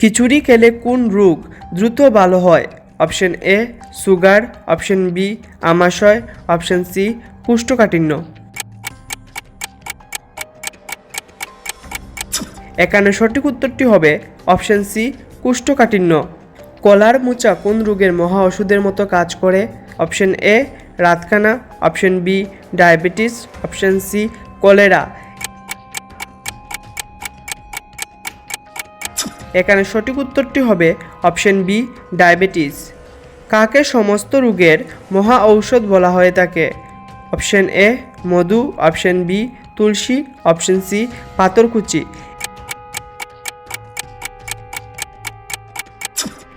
খিচুড়ি খেলে কোন রোগ দ্রুত ভালো হয়? Option A, sugar. Option B, আমাশয়। Option C, কুষ্ঠকাঠিন্য। এখানে সঠিক উত্তরটি হবে অপশন সি, কুষ্ঠকাঠিন্য। কলার মোচা কোন রোগের মহা ওষুধের মতো কাজ করে? Option A, রাতখানা। Option B, diabetes. Option C, cholera. এখানে সঠিক উত্তরটি হবে অপশন বি, ডায়াবেটিস। কাকে সমস্ত রোগের মহা ঔষধ বলা হয়ে থাকে? অপশন এ, মধু। অপশন বি, তুলসী। অপশন সি, পাথরকুচি।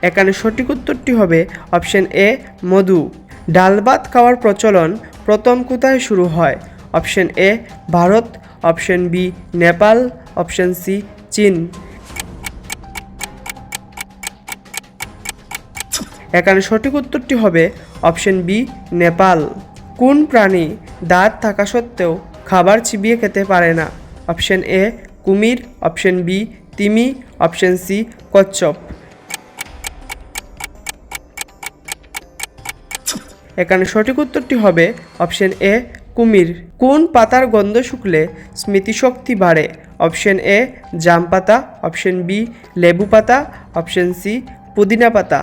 এখানে সঠিক উত্তরটি হবে অপশন এ, মধু। ডাল ভাত খাওয়ার প্রচলন প্রথম কোথায় শুরু হয়? Option A, Bharat. Option B, Nepal. Option C, চীন। এখানে সঠিক উত্তরটি হবে অপশন বি, নেপাল। কোন প্রাণী দাঁত থাকা সত্ত্বেও খাবার চিবিয়ে খেতে পারে না? অপশন এ, কুমির। অপশন বি, তিমি। অপশন সি, কচ্ছপ। এখানে সঠিক উত্তরটি হবে অপশন এ, কুমির। কোন পাতার গন্ধ শুকলে স্মৃতিশক্তি বাড়ে? অপশন এ, জাম পাতা। অপশন বি, লেবু পাতা। অপশন সি, পুদিনা পাতা।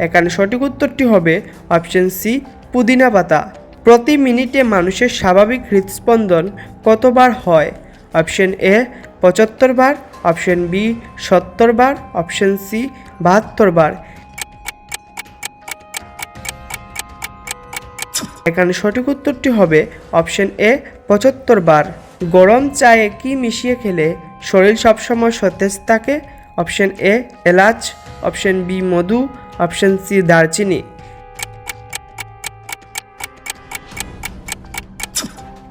এখানে সঠিক উত্তরটি হবে অপশন সি, পুদিনা পাতা। প্রতি মিনিটে মানুষের স্বাভাবিক হৃদস্পন্দন কতবার হয়? অপশন এ, পঁচাত্তর বার। অপশন বি, সত্তর বার। অপশন সি, বাহাত্তর বার। এখানে সঠিক উত্তরটি হবে অপশন এ, পঁচাত্তর বার। গরম চায়ে কি মিশিয়ে খেলে শরীর সবসময় সতেজ থাকে? অপশন এ, এলাচ। অপশন বি, মধু। অপশন সি, দারচিনি।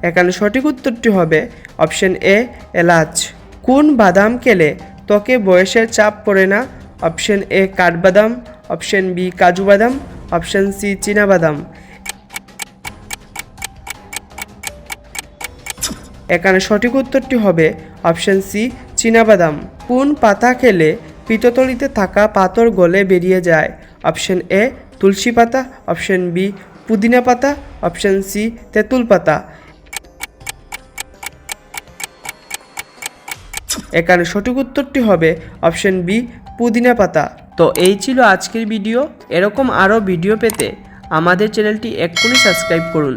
এখানে সঠিক উত্তরটি হবে অপশন এ, এলাচ। কোন বাদাম খেলে ত্বকে বয়সের চাপ পড়ে না? অপশন এ, কাঠবাদাম। অপশন বি, কাজু বাদাম। অপশন সি বাদাম। এখানে সঠিক উত্তরটি হবে অপশন সি বাদাম। কোন পাতা খেলে পিততলিতে থাকা পাথর গলে বেরিয়ে যায়। অপশন এ, তুলসী পাতা। অপশন বি, পুদিনা পাতা। অপশন সি, তেঁতুল পাতা। এখানে সঠিক উত্তরটি হবে অপশন বি, পুদিনা পাতা। তো এই ছিল আজকের ভিডিও। এরকম আরও ভিডিও পেতে আমাদের চ্যানেলটি এক্ষুনি সাবস্ক্রাইব করুন।